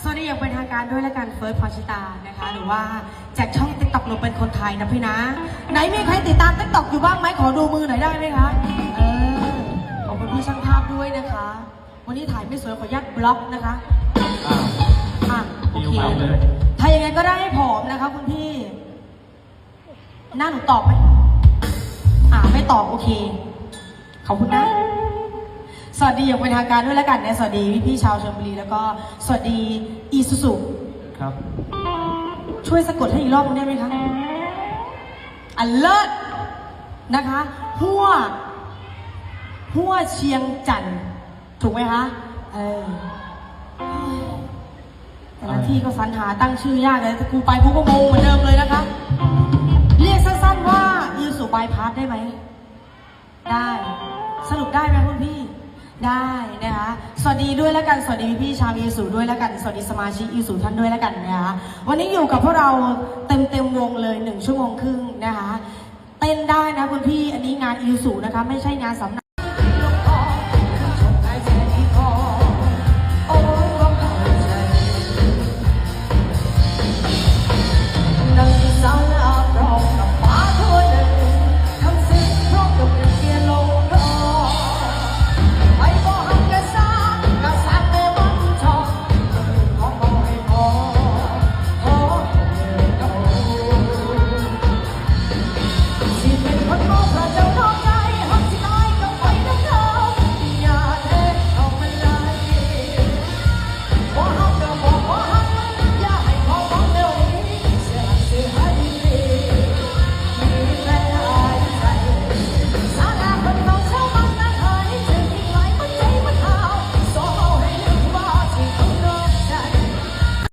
สวัสดีอย่างเป็นทางการด้วยและกันเฟิร์สพอชิตานะคะ หรือว่าจากช่องติ๊กต็อกหนูเป็นคนไทยนะพี่นะ ไหนมีใครติดตามติ๊กต็อกอยู่บ้างไหมขอดูมือหน่อยได้ไหมคะเออขอบคุณพี่ช่างภาพด้วยนะคะ วันนี้ถ่ายไม่สวยขออนุญาตบล็อกนะคะอ้าวอะโอยิวเคเมาเลยถ้าอย่างนั้นก็ได้ให้ผอมนะคะคุณพี่ หน้าหนูตอบไหมอ่าไม่ตอบโอเคขอบคุณนะ สวัสดีอย่างเป็นทางการด้วยแล้วกันนะสวัสดีพี่พี่ๆชาวชลบุรีแล้วก็สวัสดีอีซูซูครับ ช่วยสะกดให้อีกรอบนึงได้ไหมคะอันเลิศนะคะหัวหัวเชียงจันทร์ถูกไหมคะเออแต่ละที่ก็สรรหาตั้งชื่อยากเลยแต่กูไปกูก็งงเหมือนเดิมเลยนะคะ เรียกสั้นๆว่าอีซูบายพาสได้ไหม ได้ สรุปได้ไหมคุณพี่ ได้นะคะสวัสดีด้วยแล้วกันสวัสดีพี่ชาวอีสูด้วยแล้วกันสวัสดีสมาชิกอีสูท่านด้วยแล้วกันนะคะวันนี้อยู่กับพวกเราเต็มเต็มวงเลยหนึ่งชั่วโมงครึ่งนะคะเต้นได้นะคุณพี่อันนี้งานอีสูนะคะไม่ใช่งานสำนัก